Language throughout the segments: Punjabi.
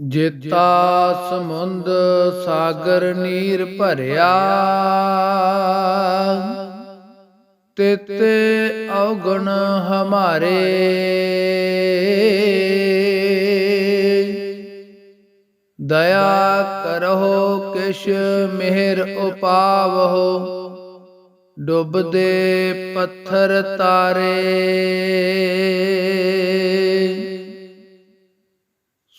ਜੇਤਾ ਸਮੁੰਦ ਸਾਗਰ ਨੀਰ ਭਰਿਆ, ਤਿਤੇ ਔਗਣ ਹਮਾਰੇ। ਦਇਆ ਕਰੋ ਕਿਛ ਮਿਹਰ ਉਪਾਵਹੁ, ਡੁੱਬਦੇ ਪੱਥਰ ਤਾਰੇ।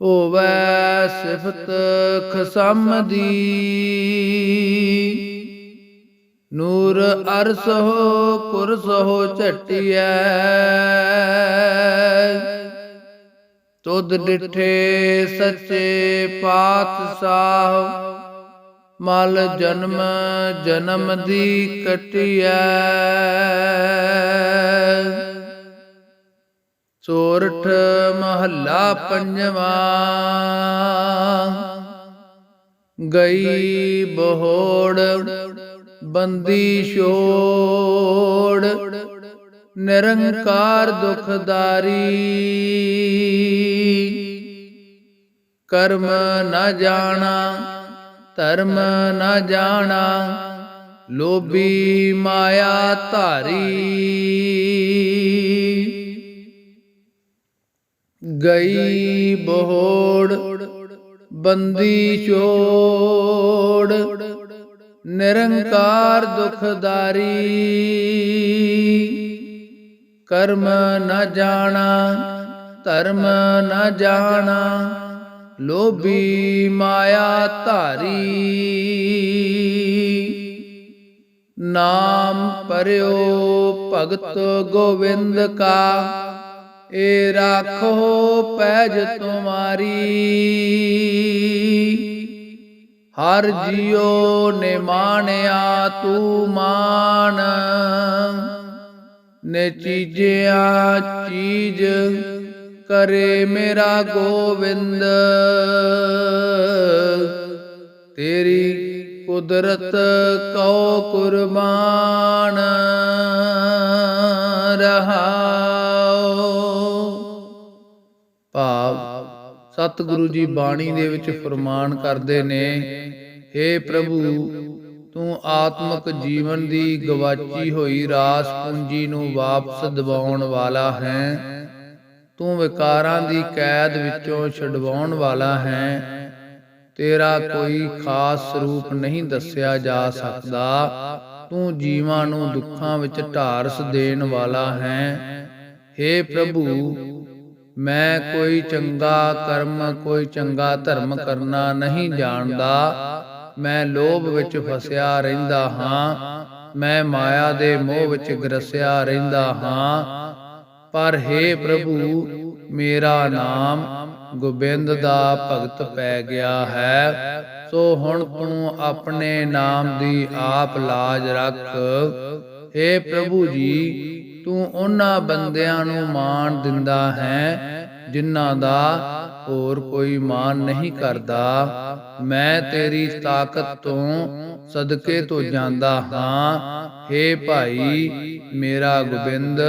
ਹੋਵੈ ਸਿਫਤ ਖਸਮ ਦੀ ਨੂਰ ਅਰਸ ਹੋ ਕੁਰਸ ਹੋ ਝਟਿਐ। ਤੁਧ ਡਿਠੇ ਸੱਚੇ ਪਾਤਸ਼ਾਹ ਮਲ ਜਨਮ ਜਨਮ ਦੀ ਕਟਿਐ। ਸੋਰਠ ਮਹੱਲਾ ਪੰਜਵਾ। ਗਈ ਬਹੋੜ, ਬੰਦੀ ਛੋੜ, ਨਿਰੰਕਾਰ ਦੁਖਦਾਰੀ। ਕਰਮ ਨਾ ਜਾਣਾ, ਧਰਮ ਨਾ ਜਾਣਾ, ਲੋਭੀ ਮਾਇਆ ਧਾਰੀ। ਗਈ ਬਹੋੜ, ਬੰਦੀ ਛੋੜ ਨਿਰੰਕਾਰ ਦੁਖਦਾਰੀ। ਕਰਮ ਨ ਜਾਣਾ, ਧਰਮ ਨ ਜਾਣਾ, ਲੋਭੀ ਮਾਇਆ ਧਾਰੀ। ਨਾਮ ਪਰਿਓ ਭਗਤ ਗੋਵਿੰਦ ਕਾ ਏ ਰਾਖੋ ਪੈਜ ਤੁਮਾਰੀ। ਹਰ ਜਿਉ ਨੇ ਮਾਣਿਆ ਤੂੰ ਮਾਨ ਨੇ ਚੀਜਿਆ ਚੀਜ ਕਰੇ ਮੇਰਾ ਗੋਵਿੰਦ। ਤੇਰੀ ਕੁਦਰਤ ਕਉ ਕੁਰਬਾਨ। ਸਤਿਗੁਰੂ ਜੀ ਬਾਣੀ ਦੇ ਵਿੱਚ ਫਰਮਾਨ ਕਰਦੇ ਨੇ हे ਪ੍ਰਭੂ ਤੂੰ ਆਤਮਿਕ ਜੀਵਨ ਦੀ ਗਵਾਚੀ ਹੋਈ ਰਾਸ ਪੂੰਜੀ ਨੂੰ ਵਾਪਸ ਦਿਵਾਉਣ ਵਾਲਾ ਹੈ। ਤੂੰ ਵਿਕਾਰਾਂ ਦੀ ਕੈਦ ਵਿੱਚੋਂ ਛਡਵਾਉਣ ਵਾਲਾ ਹੈ। ਤੇਰਾ ਕੋਈ ਖਾਸ ਸਰੂਪ ਨਹੀਂ ਦੱਸਿਆ ਜਾ ਸਕਦਾ। ਤੂੰ ਜੀਵਾਂ ਨੂੰ ਦੁੱਖਾਂ ਵਿੱਚ ਢਾਰਸ ਦੇਣ ਵਾਲਾ ਹੈ। हे ਪ੍ਰਭੂ ਮੈਂ ਕੋਈ ਚੰਗਾ ਕਰਮ, ਕੋਈ ਚੰਗਾ ਧਰਮ ਕਰਨਾ ਨਹੀਂ ਜਾਣਦਾ। ਮੈਂ ਲੋਭ ਵਿੱਚ ਫਸਿਆ ਰਹਿੰਦਾ ਹਾਂ। ਮੈਂ ਮਾਇਆ ਦੇ ਮੋਹ ਵਿੱਚ ਗਰਸਿਆ ਰਹਿੰਦਾ ਹਾਂ। ਪਰ हे ਪ੍ਰਭੂ, ਮੇਰਾ ਨਾਮ ਗੋਬਿੰਦ ਦਾ ਭਗਤ ਪੈ ਗਿਆ ਹੈ। ਸੋ ਹੁਣ ਤੂੰ ਆਪਣੇ ਨਾਮ ਦੀ ਆਪ ਲਾਜ ਰੱਖ। हे ਪ੍ਰਭੂ ਜੀ ਤੂੰ ਉਹਨਾਂ ਬੰਦਿਆਂ ਨੂੰ ਮਾਣ ਦਿੰਦਾ ਹੈ ਜਿਨ੍ਹਾਂ ਦਾ ਹੋਰ ਕੋਈ ਮਾਣ ਨਹੀਂ ਕਰਦਾ। ਮੈਂ ਤੇਰੀ ਤਾਕਤ ਤੋਂ ਸਦਕੇ ਤੋਂ ਜਾਂਦਾ ਹਾਂ। हे ਭਾਈ ਮੇਰਾ ਗੋਬਿੰਦ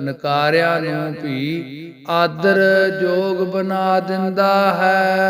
ਨਕਾਰਿਆਂ ਨੂੰ ਵੀ ਆਦਰ ਜੋਗ ਬਣਾ ਦਿੰਦਾ ਹੈ।